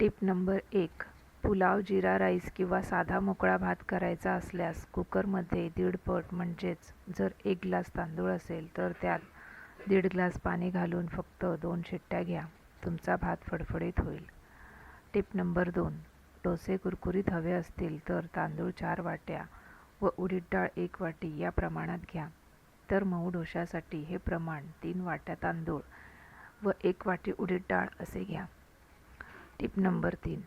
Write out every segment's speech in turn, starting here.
Tip number एक पुलाव जिरा rice किंवा साधा मोकळा भात करायचा असल्यास कुकरमध्ये दीड पट म्हणजेच जर एक ग्लास तांदूळ असेल तर त्यात दीड ग्लास पाणी घालून फक्त दोन शिट्ट्या घ्या. तुमचा भात फडफडीत होईल. टिप नंबर दोन डोसे कुरकुरीत हवे असतील तर तांदूळ चार वाट्या व उडीद डाळ एक वाटी या प्रमाणात घ्या. तर मऊ डोशासाठी हे प्रमाण तीन वाट्या तांदूळ व एक वाटी उडीद डाळ असे घ्या. टिप नंबर तीन.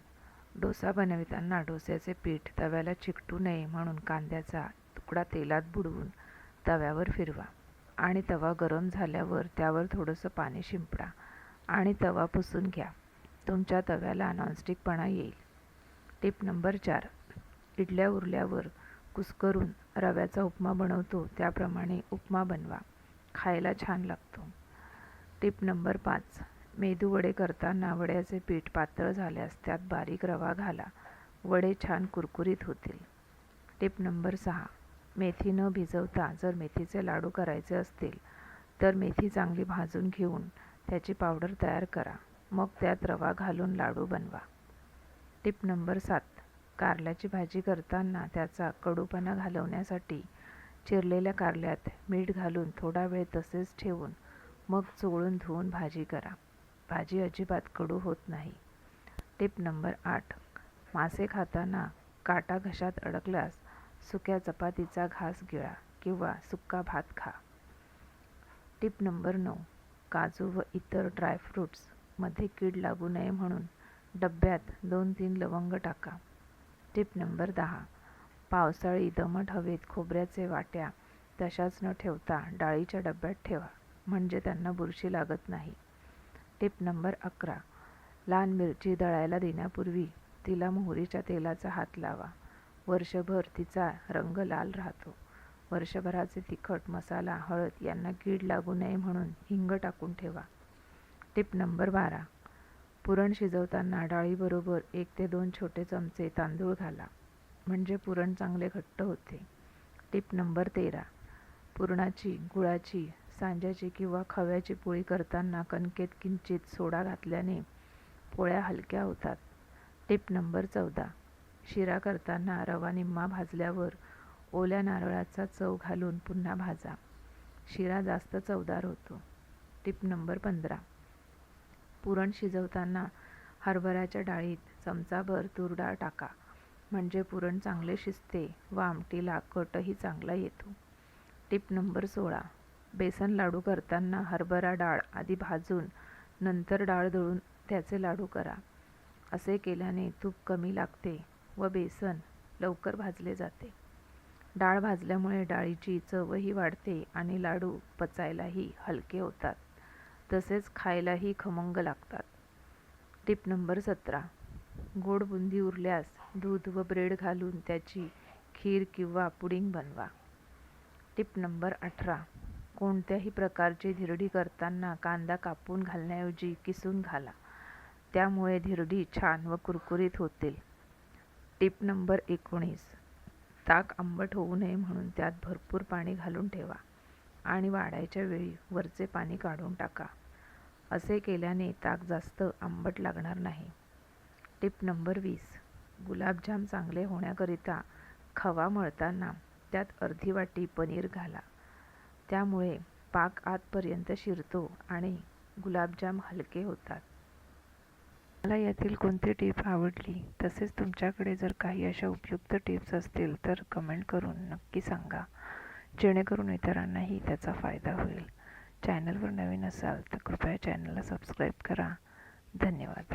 डोसा बनविताना डोस्याचे पीठ तव्याला चिकटू नये म्हणून कांद्याचा तुकडा तेलात बुडवून तव्यावर फिरवा आणि तवा गरम झाल्यावर त्यावर थोडंसं पाणी शिंपडा आणि तवा पुसून घ्या. तुमच्या तव्याला नॉनस्टिकपणा येईल. टिप नंबर चार. इडल्या उरल्यावर कुस्करून रव्याचा उपमा बनवतो त्याप्रमाणे उपमा बनवा. खायला छान लागतो. टिप नंबर पाच. मेदू वडे करताना वड्याचे पीठ पातळ झाल्यास त्यात बारीक रवा घाला. वडे छान कुरकुरीत होतील. टिप नंबर सहा. मेथी न भिजवता जर मेथीचे लाडू करायचे असतील तर मेथी चांगली भाजून घेऊन त्याची पावडर तयार करा. मग त्यात रवा घालून लाडू बनवा. टिप नंबर सात. कारल्याची भाजी करताना त्याचा कडूपणा घालवण्यासाठी चिरलेल्या कारल्यात मीठ घालून थोडा वेळ तसेच ठेवून मग चोळून धुवून भाजी करा. भाजी अजिबात कडू होत नाही. टिप नंबर आठ. मासे खाताना काटा घशात अडकल्यास सुक्या चपातीचा घास गिळा किंवा सुक्का भात खा. टिप नंबर नऊ. काजू व इतर ड्रायफ्रूट्समध्ये कीड लागू नये म्हणून डब्यात दोन तीन लवंग टाका. टिप नंबर दहा. पावसाळी दमट हवेत खोबऱ्याचे वाट्या तशाच न ठेवता डाळीच्या डब्यात ठेवा म्हणजे त्यांना बुरशी लागत नाही. टिप नंबर अकरा. लहान मिरची दळायला देण्यापूर्वी तिला मोहरीच्या तेलाचा हात लावा. वर्षभर तिचा रंग लाल राहतो. वर्षभराचे तिखट मसाला हळद यांना कीड लागू नये म्हणून हिंग टाकून ठेवा. टिप नंबर बारा. पुरण शिजवताना डाळीबरोबर एक ते दोन छोटे चमचे तांदूळ घाला. म्हणजे पुरण चांगले घट्ट होते. टिप नंबर तेरा. पुरणाची गुळाची सांज्याची किंवा खव्याची पोळी करताना कणकेत किंचित सोडा घातल्याने पोळ्या हलक्या होतात. टिप नंबर चौदा. शिरा करताना रवा निम्मा भाजल्यावर ओल्या नारळाचा चव घालून पुन्हा भाजा. शिरा जास्त चवदार होतो. टिप नंबर पंधरा. पुरण शिजवताना हरभऱ्याच्या डाळीत चमचाभर तूर डाळ टाका. म्हणजे पुरण चांगले शिजते व आमटीला कटही चांगला येतो. टिप नंबर सोळा. बेसन लाडू करताना हरभरा डाळ आधी भाजून नंतर डाळ दळून त्याचे लाडू करा. असे केल्याने तूप कमी लागते व बेसन लवकर भाजले जाते. डाळ भाजल्यामुळे डाळीची चवही वाढते आणि लाडू पचायलाही हलके होतात. तसेच खायलाही खमंग लागतात. टिप नंबर सतरा. गोड बुंदी उरल्यास दूध व ब्रेड घालून त्याची खीर किंवा पुडिंग बनवा. टिप नंबर अठरा. कोणत्याही प्रकारची धिरडी करताना कांदा कापून घालण्याऐवजी किसून घाला. त्यामुळे धिरडी छान व कुरकुरीत होतील. टिप नंबर एकोणीस. ताक आंबट होऊ नये म्हणून त्यात भरपूर पाणी घालून ठेवा आणि वाढायच्या वेळी वरचे पाणी काढून टाका. असे केल्याने ताक जास्त आंबट लागणार नाही. टिप नंबर वीस. गुलाबजाम चांगले होण्याकरिता खवा मळताना त्यात अर्धी वाटी पनीर घाला. त्यामुळे पाक आतपर्यंत शिरतो आणि गुलाबजाम हलके होतात. मला यातील कोणती टिप आवडली? तसेच तुमच्याकडे जर काही अशा उपयुक्त टिप्स असतील तर कमेंट करून नक्की सांगा. जेणेकरून इतरांनाही त्याचा फायदा होईल. चॅनलवर नवीन असाल तर कृपया चॅनलला सबस्क्राईब करा. धन्यवाद.